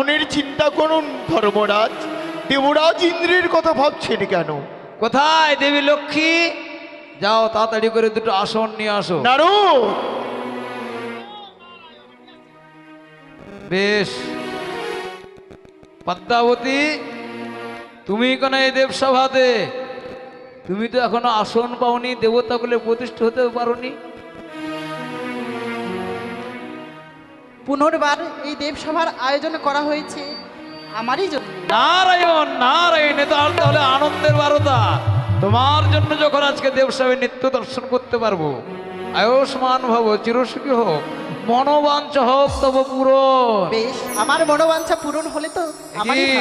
আসনের চিন্তা করুন ধর্মরাজ। দেবরাজ ইন্দ্রের কথা ভাবছেন কেন? কোথায় দেবী লক্ষ্মী? যাও তাড়াতাড়ি করে দুটো আসন নিয়ে আসো। নারদ! বেশ। পদ্মাবতী তুমি কেন এই দেবসভাতে? তুমি তো এখনও আসন পাওনি দেবতাগুলো প্রতিষ্ঠিত হতে পারোনি। পুনর্বার এই দেবসভার আয়োজন করা হয়েছে আমারই জন্য। নারায়ণ নারায়ণ এ তো আর তাহলে আনন্দের বারতা তোমার জন্য যখন আজকে দেবসভায় নিত্য দর্শন করতে পারব আয়ুষ্মান ভব চিরসুখী হোক মনোবাঞ্ছা হোক তব পূরণ। বেশ আমার মনোবাঞ্ছা পূরণ হলে তো আমারই কি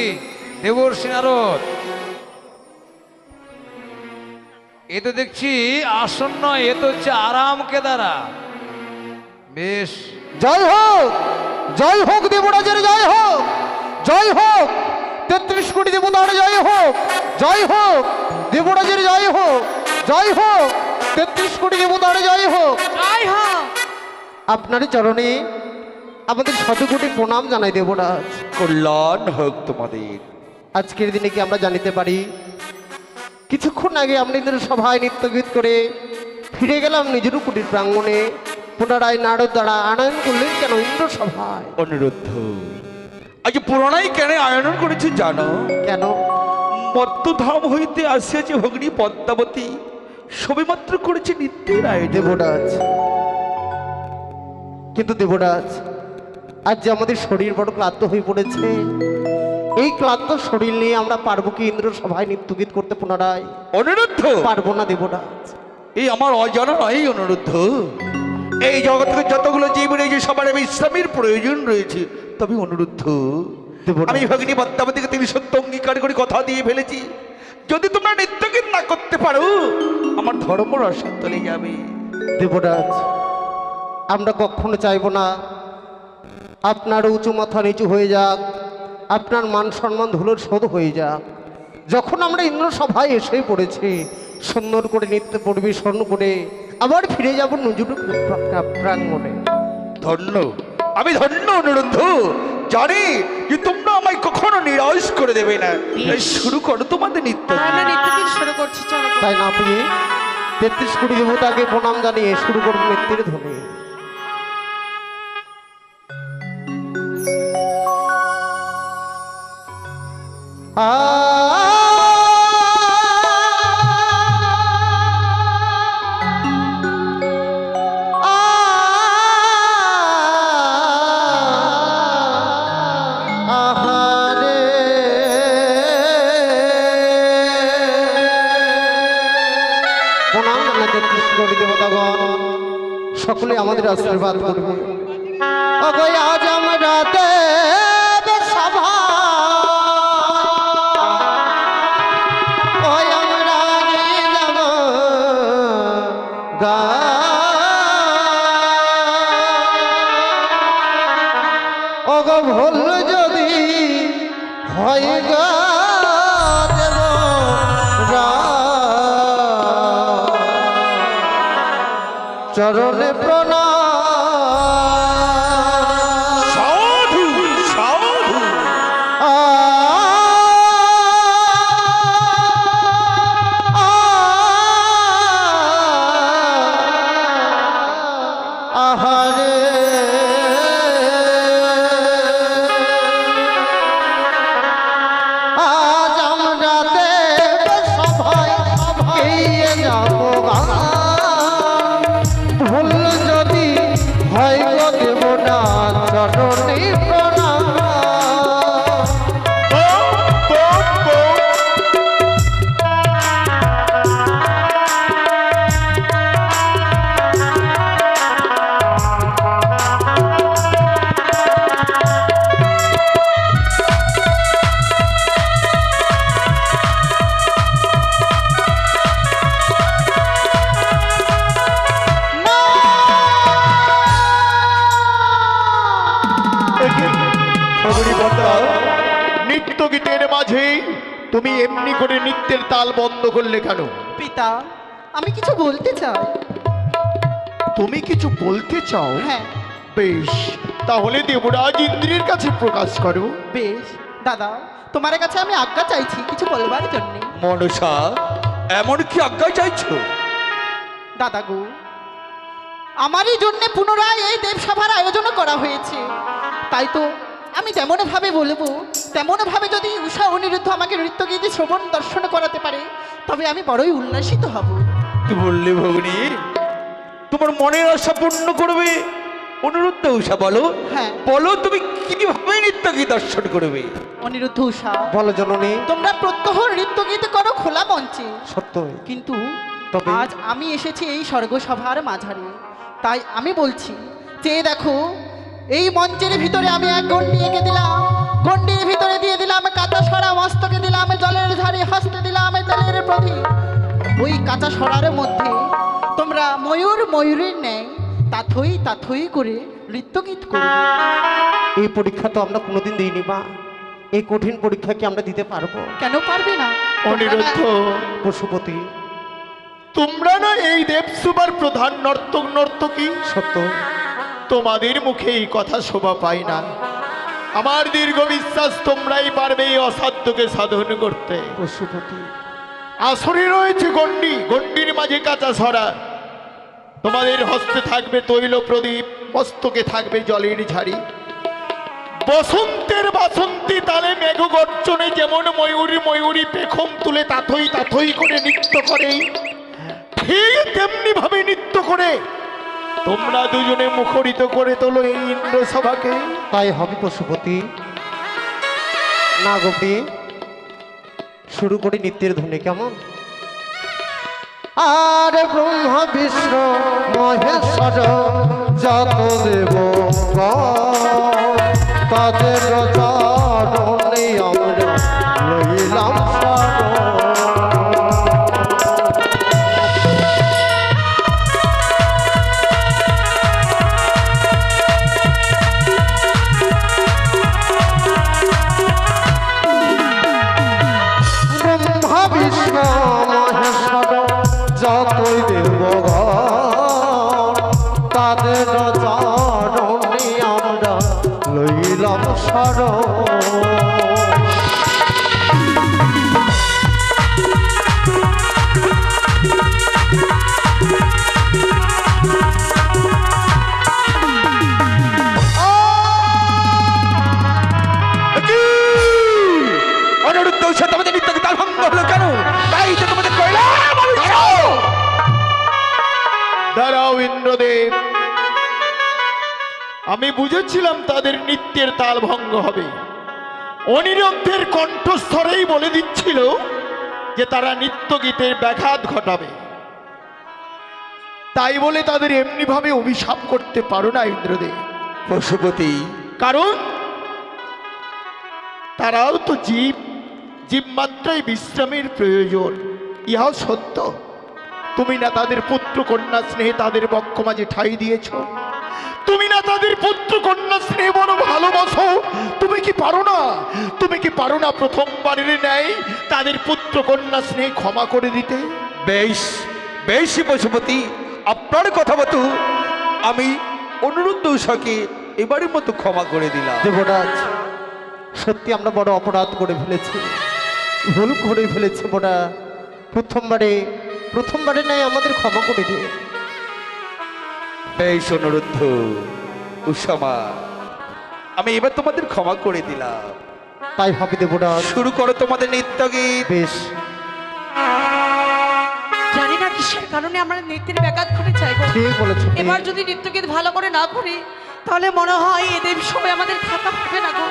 ভালো। নারদ। এ তো দেখছি আসন্ন এ তো হচ্ছে আরাম কেদারা বেশ। জয় হোক জয় হোক দেবরাজের জয় হোক জয় হোক তেত্রিশ কোটি দেবতার জয় হোক জয় হোক দেবরাজের জয় হোক জয় হোক তেত্রিশ কোটি দেবতার জয় হোক। আপনার চরণে আমাদের শত কোটি প্রণাম জানাই দেবরাজ। কল্যাণ হোক তোমাদের। আজকের দিনে কি আমরা জানিতে পারি? কিছুক্ষণ আগে আমাদের সভায় নৃত্যগীত করে ফিরে গেলাম নিজের কুটির প্রাঙ্গণে। পুনরায় নারদ দ্বারা আনয়ন করলেন কেন ইন্দ্র সভায় অনুরুদ্ধ আজ পুরনাই কেন আয়োজন করেছে জানো কেন মত্তধাম হইতে আসিয়াছে ভগ্নী পদ্মাবতী সবেমাত্র করেছে নিত্যের আয়োজন দেবরাজ কিন্তু দেবরাজ আজ যে আমাদের শরীর বড় ক্লান্ত হয়ে পড়েছে এই ক্লান্ত শরীর নিয়ে আমরা পারব কি ইন্দ্র সভায় নৃত্যগীত করতে পুনরায় অনুরুদ্ধ পারব না দেবরাজ এই আমার অজানা নয় অনুরুদ্ধ এই জগতে যতগুলো জীব রয়েছে সবার বিশ্রামের প্রয়োজন রয়েছে। তবে অনুরুদ্ধ দেবরাজ। আমি ভগিনী পদ্মাবতীকে তিনি সত্য অঙ্গীকার করে কথা দিয়ে ফেলেছি। যদি তোমরা নৃত্যগীত না করতে পারো আমার ধর্ম রসন তলে যাবে। দেবরাজ আমরা কখনো চাইব না। আপনার উঁচু মাথা নিচু হয়ে যাক আপনার মান সম্মান ধুলোর শোধ হয়ে যাক। যখন আমরা ইন্দ্র সভায় এসে পড়েছি সুন্দর করে নৃত্য পরিবেশন করে আবার ফিরে যাব নজরুল প্রাঙ্গণে ধন্য। আমি ধন্য অনুরুদ্ধ জানি যে তোমরা আমায় কখনো নিরাশ করে দেবে না। শুরু করো তোমাদের নৃত্য। তাহলে শুরু করছি তাই না আপনি তেত্রিশ কোটি দেবতাকে প্রণাম জানিয়ে শুরু করব নৃত্যের ধ্বনি। আহারে সকলে আমাদের আশীর্বাদ করবে আজ আমরা যদি চরণে আহারে তুমি এমনি করে নৃত্যের তাল বন্ধ করলে কেন? পিতা আমি কিছু বলতে চাই। তুমি কিছু বলতে চাও? হ্যাঁ। বেশ তাহলে দেবরাজ ইন্দ্রের কাছে প্রকাশ করো। বেশ দাদা তোমার কাছে আমি আজ্ঞা চাইছি কিছু বলবার জন্য। মনসা এমন কি আজ্ঞা চাইছো? দাদা গো আমারই জন্য পুনরায় এই দেবসভার আয়োজন করা হয়েছে। তাই তো আমি যেমন ভাবে বলব তেমনভাবে যদি উষা অনিরুদ্ধ আমাকে নৃত্যগীতি শ্রবণ দর্শন করাতে পারে তবে আমি বড়ই উল্লাসিত হব। কি বললে ভগ্নি? তোমার মনের আশা পূর্ণ করবে? অনুরুদ্ধ উষা বলো। হ্যাঁ। বলো তুমি কীভাবে নৃত্য কি দর্শন করবে? অনিরুদ্ধ উষা। বলো জননী। তোমরা প্রত্যহ নৃত্যগীত করো খোলা মঞ্চে। সত্য। কিন্তু তবে? আজ আমি এসেছি এই স্বর্গসভার মাঝারে। তাই আমি বলছি যে দেখো এই মঞ্চের ভিতরে আমি এক গন্ডি এঁকে দিলাম। গন্ডির ভিতরে দিয়ে দিলাম কাঁচা সরা মস্তকে দিলাম জলের ধারে হাসতে দিলাম তেলের প্রতি ওই কাঁচা সরার মধ্যে তোমরা ময়ূর ময়ূরের ন্যায় তাথই তাথই করে নৃত্যগীত করবে এই পরীক্ষা তো আমরা কোনোদিন দিইনি মা। এই কঠিন পরীক্ষা কি আমরা দিতে পারব? কেন পারবে না? অনিরুদ্ধ। পশুপতি। তোমরা না এই দেবসুবার প্রধান নর্তক নর্তকী? সত্য। তোমাদের মুখে এই কথা শোভা পায় না। আমার দীর্ঘ বিশ্বাস তোমরাই পারবে এই অসাধ্যকে সাধন করতে। পশুপতি। আসরে রয়েছে গন্ডি গন্ডির মাঝে কাঁচা সরা। তোমাদের হস্তে থাকবে তৈল প্রদীপ মস্তকে থাকবে জলের ঝাড়ি। বসন্তের বাসন্তী তালে মেঘ গর্জনে যেমন ময়ূরী ময়ূরী পেখম তুলে তাথই তাথই করে নৃত্য করে। ঠিক তেমনি ভাবে নৃত্য করে। তোমরা দুজনে মুখরিত করে তোলো এই ইন্দ্রসভাকে। তাই হবে পশুপতি। না গোপী শুরু করি নিত্যের ধ্বনি, কেমন? আর ব্রহ্মা, বিষ্ণু, মহেশ্বর, যত দেব, তাদের চরণে আমি বুঝেছিলাম তাদের নৃত্যের তাল ভঙ্গ হবে। অনিরুদ্ধের কণ্ঠস্বরেই বলে দিচ্ছিল যে তারা নৃত্য গীতের ব্যাঘাত ঘটাবে। তাই বলে তাদের এমনিভাবে অভিশাপ করতে পারো না ইন্দ্রদেব। পশুপতি। কারণ তারাও তো জীব জীব মাত্রায় বিশ্রামের প্রয়োজন ইহাও সত্য। তুমি না তাদের পুত্র কন্যা স্নেহে তাদের বক্ষ মাঝে ঠাই দিয়েছ। তুমি না তাদের পুত্র কন্যা স্নেহ বড় ভালোবাসো। তুমি কি পারো না? তুমি কি পারো না প্রথমবারের ন্যায় তাদের পুত্র কন্যা স্নেহ ক্ষমা করে দিতে? বেশ বেশ পশুপতি আপনার কথা মতো আমি অনুরুদ্ধ উষাকে এবারের মতো ক্ষমা করে দিলাম। দেবরাজ সত্যি আমরা বড় অপরাধ করে ফেলেছি। ভুল করে ফেলেছি বড়া প্রথমবারে প্রথমবারে নাই আমাদের ক্ষমা করে দিয়ে বেশ অনুরুদ্ধ। উষামা আমি এবার তোমাদের ক্ষমা করে দিলাম। তাই হবে দেবরাজ শুরু করো তোমাদের নৃত্য গীত। বেশ। জানি না কিসের কারণে আমরা নৃত্যের ব্যাঘাত। ঠিক বলেছ এবার যদি নৃত্যগীত ভালো করে না করি তাহলে মনে হয় এদের সবাই আমাদের থাকা হবে না গো।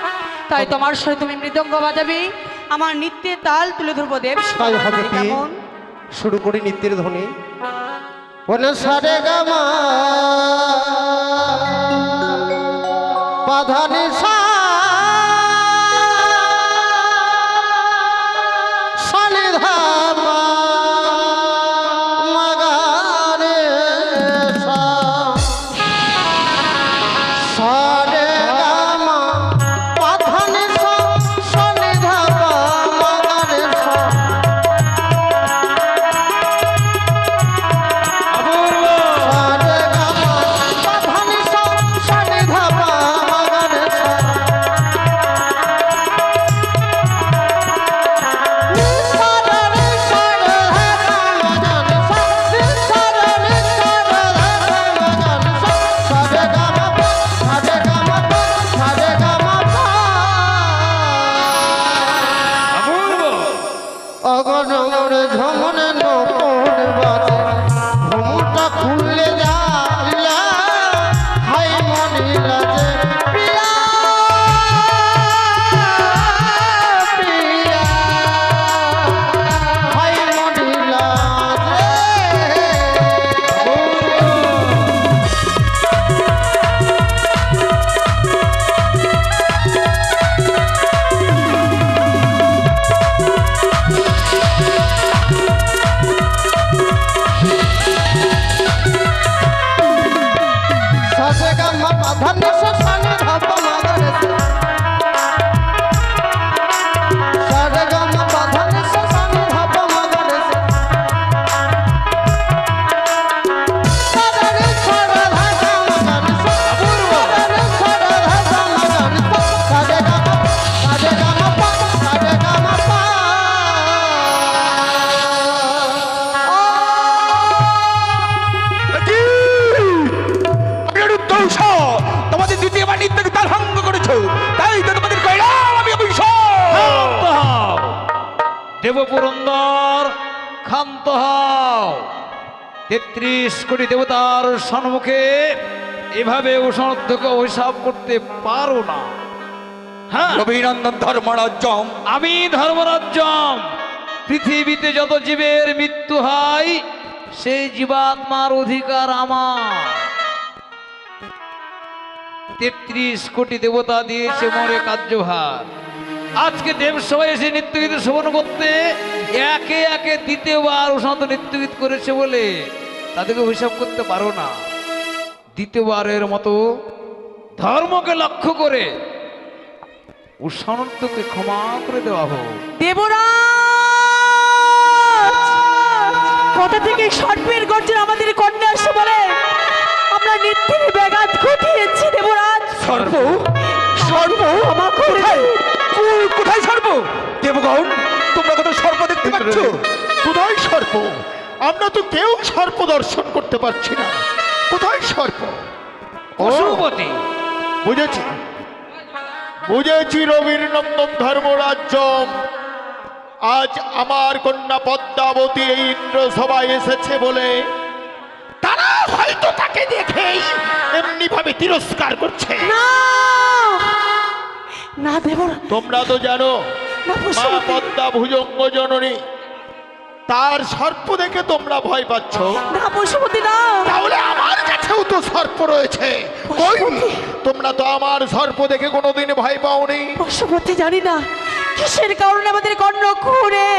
তাই তোমার সাথে তুমি মৃদঙ্গ বাজাবে। আমার নৃত্যের তাল তুলে ধরবো দেব তাই হবে কেমন? শুরু করি নিত্যের ধ্বনি। ওনে সারে গামা পাধানি সা তেত্রিশ কোটি দেবতার সম্মুখে এভাবে উষণধ্যকে অভিশাপ করতে পারো না। হ্যাঁ? অভিনন্দন ধর্মরাজ্যম। আমি ধর্মরাজ্যম। পৃথিবীতে যত জীবের মৃত্যু হয় সেই জীবাত্মার অধিকার আমার। তেত্রিশ কোটি দেবতা দিয়েছে মরে কার্যভার। আজকে দেবসভায় এসে নৃত্যগীত শ্রবণ করতে একে একে দ্বিতীয়বার উষান্ত নৃত্যগীত করেছে বলে তাদেরকে হিসাব করতে পারো না। দ্বিতীয়বারের মতো ধর্মকে লক্ষ্য করে উষান্তকে ক্ষমা করে দেওয়া হোক। দেবরাজ! কোথা থেকে সর্পের গর্জন আমাদের কন্যা আসে বলে? আমরা নিত্যের ব্যাঘাত ঘটিয়েছি দেবরাজ। সর্ব সর্ব ক্ষমা করে কোথায়? কোথায় সর্ব দেবগণ তোমরা কত সর্প দেখতে পাচ্ছ? কোথায় সর্প? আমরা তো কেউ সর্প দর্শন করতে পারছি না। কোথায় সর্প? পশুপতি বুঝেছি। বুঝেছি রবির নন্দন ধর্মরাজ্য আজ আমার কন্যা পদ্মাবতী এই ইন্দ্র সভায় এসেছে বলে তারা হয়তো তাকে দেখেই এমনি ভাবে তিরস্কার করছে। না! তোমরা তো জানো মা পদ্মা ভুজঙ্গ জননী তার সর্প দেখে তোমরা ভয় পাচ্ছ। না পশুপতি না। তাহলে আমার কাছেও তো সর্প রয়েছে। কই? তোমরা তো আমার সর্প দেখে কোনোদিন ভয় পাওনি। পশুপতি জানি না কিসের কারণে আমাদের কর্ণ ঘুরে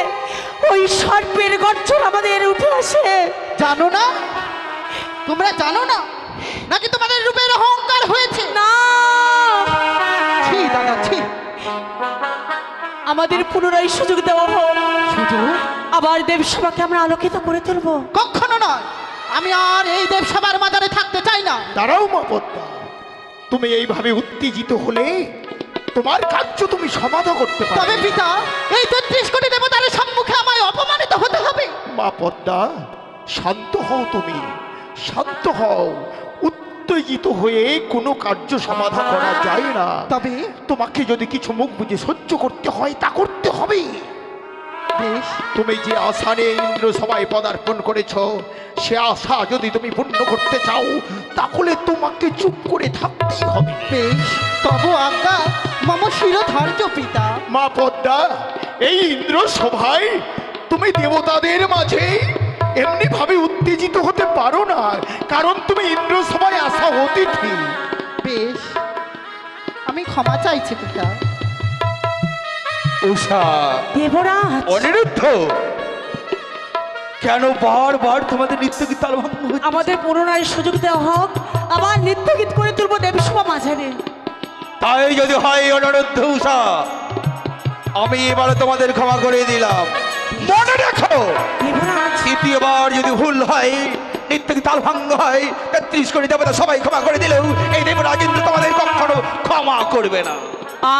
ওই সর্পের গর্জন আমাদের উঠে আসে? জানো না? তোমরা জানো না? নাকি তোমাদের রূপের অহংকার হয়েছে? না। আমাদের পুনরায় সুযোগ দেওয়া হোক। সুযোগ? আবার দেবসভাকে আমরা আলোকিত করে তুলবো। কখনো নয়। আমি আর এই দেবসভার মাজারে থাকতে চাই না। দাঁড়াও মা তুমি এইভাবে উত্তেজিত হলে তোমার কার্য তুমি সমাধা করতে তবে পিতা এই তেত্রিশ কোটি দেবতার সম্মুখে আমায় অপমানিত হতে হবে। মা পদ্মা শান্ত হও তুমি। শান্ত হও। উত্তেজিত হয়ে কোনো কার্য সমাধা করা যায় না। তবে তোমাকে যদি কিছু মুখ বুঝে সহ্য করতে হয় তা করতে হবে। বেশ। তুমি যে আশা নিয়ে ইন্দ্র সভায় পদার্পণ করেছ সে আশা যদি তুমি পূর্ণ করতে চাও তাহলে তোমাকে চুপ করে থাকতেই হবে। বেশ। তব আজ্ঞা মম শিরধার্য পিতা। মা পদ্মা এই ইন্দ্র সভায় তুমি দেবতাদের মাঝে এমনি ভাবে উত্তেজিত হতে পারো না কারণ তুমি ইন্দ্র সভায় আসা অতিথি। বেশ আমি ক্ষমা চাইছি পিতা। উষা দেবরাজ। অনিরুদ্ধ! কেন বারবার তোমাদের নৃত্য হচ্ছে? আমাদের পুনরায় সুযোগ দেওয়া হোক আবার নৃত্য গীত করে তুলবো দেবসভা মাঝারে তাই যদি হয় অনিরুদ্ধ উষা আমি এবারে তোমাদের ক্ষমা করে দিলাম। মনে রেখো। তৃতীয়বার যদি ভুল হয় নিত্যকে তাল ভঙ্গ হয় তেত্রিশ কোটি দেবতা সবাই ক্ষমা করে দিলেও এই দেব রাজেন্দ্র তোমাদের কখনো ক্ষমা করবে না। আ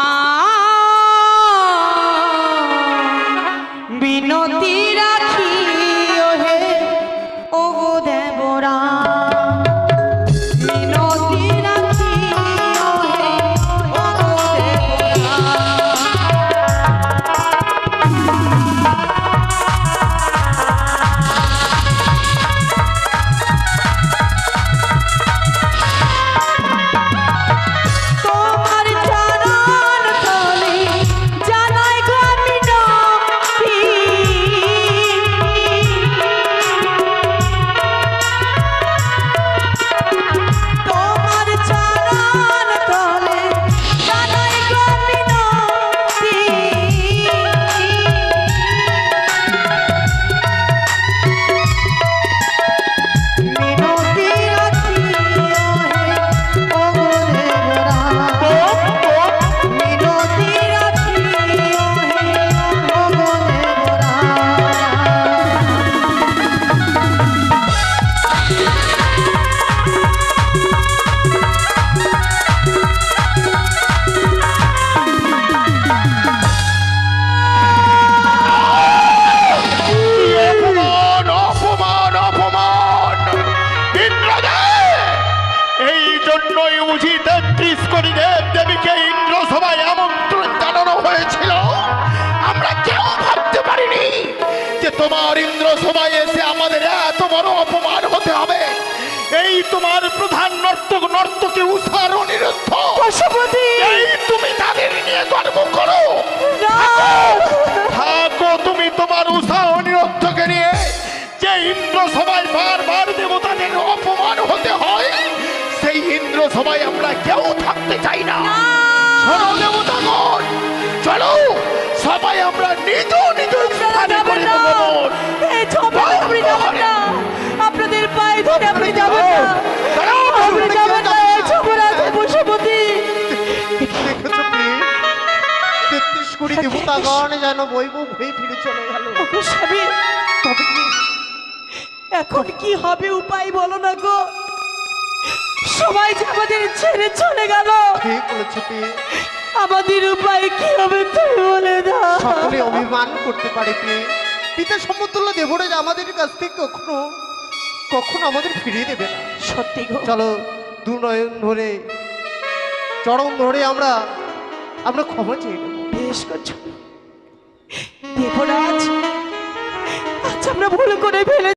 বড় অপমান হতে হবে। এই তোমার প্রধান নর্তক নর্তকী উষার অনিরুদ্ধ পশুপতি! এই তুমি তাদের নিয়ে গর্ব করো। থাকো তুমি তোমার উষা অনিরুদ্ধকে নিয়ে। যে ইন্দ্র সবাই বারবার দেবতাদের অপমান হতে হয় সেই ইন্দ্র সবাই আমরা কেউ থাকতে চাই না। শোনো দেবতাগণ চলো সবাই আমরা নিজ নিজ স্থানে করি আপনি যাবেন না। আপনি যাবেন না। এই ছবরাজ পশুপতি তেত্রিশ কোটি দেবতাগণ যেন বৈভব হয়ে ফিরে চলে গেল। স্বামী তবে কি এখন কি হবে উপায় বলো না গো? সবাই যে আমাদের ছেড়ে চলে গেল। ঠিক বলেছ আমাদের উপায় কি হবে তুমি বলে দাও। সকলে অভিমান করতে পারে পিতা সমতুল্য দেবরাজ আমাদের কাছ থেকে কখনো কখনো আমাদের ফিরিয়ে দেবে না। সত্যি চলো দু নয়ন ধরে চরম ধরে আমরা আমরা ক্ষমা চেয়ে নেব। বেশ করছ। দেবরাজ আচ্ছা আমরা ভুল করে ফেলে